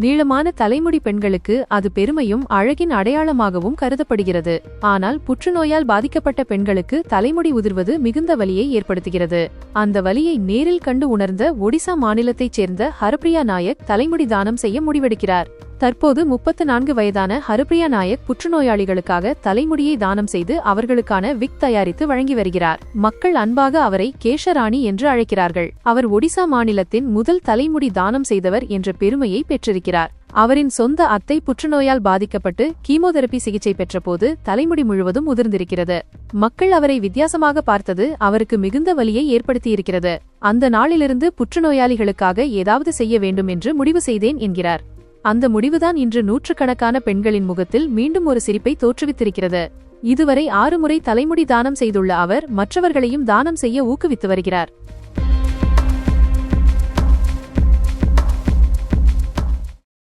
நீளமான தலைமுடி பெண்களுக்கு அது பெருமையும் அழகின் அடையாளமாகவும் கருதப்படுகிறது. ஆனால் புற்றுநோயால் பாதிக்கப்பட்ட பெண்களுக்கு தலைமுடி உதிர்வது மிகுந்த வலியை ஏற்படுத்துகிறது. அந்த வலியை நேரில் கண்டு உணர்ந்த ஒடிசா மாநிலத்தைச் சேர்ந்த ஹரப்ரியா நாயக் தலைமுடி தானம் செய்ய முடிவெடுக்கிறார். தற்போது முப்பத்து நான்கு வயதான ஹருப்ரியா நாயக் புற்றுநோயாளிகளுக்காக தலைமுடியை தானம் செய்து அவர்களுக்கான விக் தயாரித்து வழங்கி வருகிறார். மக்கள் அன்பாக அவரை கேஷராணி என்று அழைக்கிறார்கள். அவர் ஒடிசா மாநிலத்தின் முதல் தலைமுடி தானம் செய்தவர் என்ற பெருமையை பெற்றிருக்கிறார். அவரின் சொந்த அத்தை புற்றுநோயால் பாதிக்கப்பட்டு கீமோதெரபி சிகிச்சை பெற்றபோது தலைமுடி முழுவதும் உதிர்ந்திருக்கிறது. மக்கள் அவரை வித்தியாசமாக பார்த்தது அவருக்கு மிகுந்த வலியை ஏற்படுத்தியிருக்கிறது. அந்த நாளிலிருந்து புற்றுநோயாளிகளுக்காக ஏதாவது செய்ய வேண்டும் என்று முடிவு செய்தேன் என்கிறார். அந்த முடிவுதான் இன்று நூற்றுக்கணக்கான பெண்களின் முகத்தில் மீண்டும் ஒரு சிரிப்பை தோற்றுவித்திருக்கிறது. இதுவரை ஆறு முறை தலைமுடி தானம் செய்துள்ள அவர் மற்றவர்களையும் தானம் செய்ய ஊக்குவித்து வருகிறார்.